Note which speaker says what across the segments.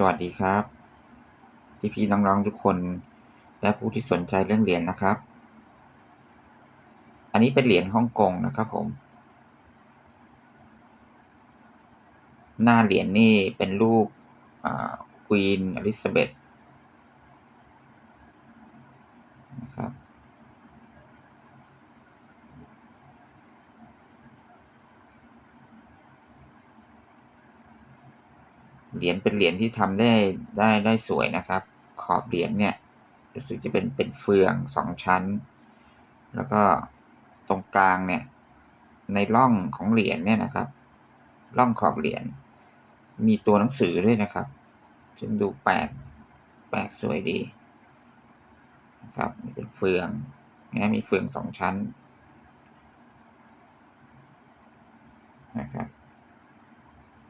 Speaker 1: สวัสดีครับ พี่ๆน้องๆทุกคน และผู้ที่สนใจเรื่องเหรียญนะครับ อันนี้เป็นเหรียญฮ่องกงนะครับผม หน้าเหรียญนี่เป็นรูปควีนอลิซาเบธนะครับ เหรียญเป็นเหรียญที่ทำได้ได้ได้สวยนะครับ ขอบเหรียญเนี่ยรู้สึกจะเป็นเป็นเฟืองสองชั้น แล้วก็ตรงกลางเนี่ยในร่องของเหรียญเนี่ยนะครับ ร่องขอบเหรียญมีตัวหนังสือด้วยนะครับ ซึ่งดูแปลกแปลกสวยดีนะครับนี่เป็นเฟืองนะมีเฟืองสองชั้นนะครับ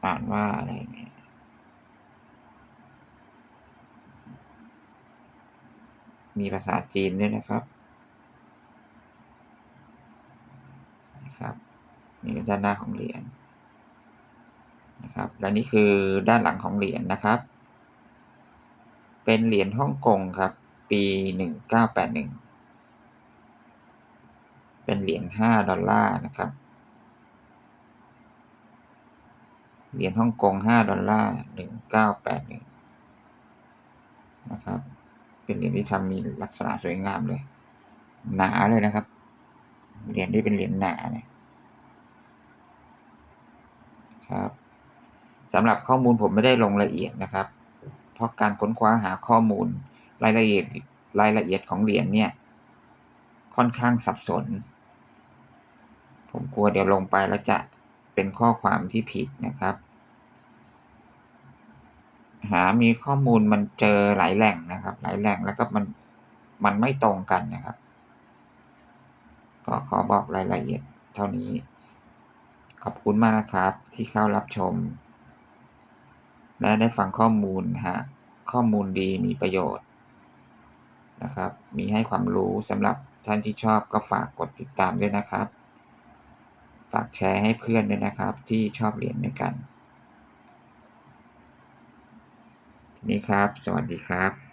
Speaker 1: อ่านว่าอะไรเนี่ย มีภาษาจีนด้วยนะครับนะครับนี่ด้านหน้าของเหรียญนะครับ และนี่คือด้านหลังของเหรียญนะครับ เป็นเหรียญฮ่องกงครับ ปีหนึ่งเก้าแปดหนึ่งเป็นเหรียญห้าดอลลาร์นะครับ เหรียญฮ่องกงห้าดอลลาร์หนึ่งเก้าแปดหนึ่งนะครับ เป็นเหรียญที่ทำมีลักษณะสวยงามเลย หนาเลยนะครับ เหรียญที่เป็นเหรียญหนาเนี่ยครับสำหรับข้อมูลผมไม่ได้ลงละเอียดนะครับ เพราะการค้นคว้าหาข้อมูลรายละเอียดรายละเอียดของเหรียญเนี่ย ค่อนข้างสับสน ผมกลัวเดี๋ยวลงไปแล้วจะเป็นข้อความที่ผิดนะครับ หามีข้อมูลมันเจอหลายแหล่งนะครับ หลายแหล่งแล้วก็มันมันไม่ตรงกันนะครับ ก็ขอบอกรายละเอียดเท่านี้ ขอบคุณมากนะครับที่เข้ารับชม และได้ฟังข้อมูลหากข้อมูลดีมีประโยชน์นะครับ มีให้ความรู้สำหรับท่านที่ชอบก็ฝากกดติดตามด้วยนะครับ ฝากแชร์ให้เพื่อนด้วยนะครับ ที่ชอบเรียนด้วยกัน นี่ครับ สวัสดีครับ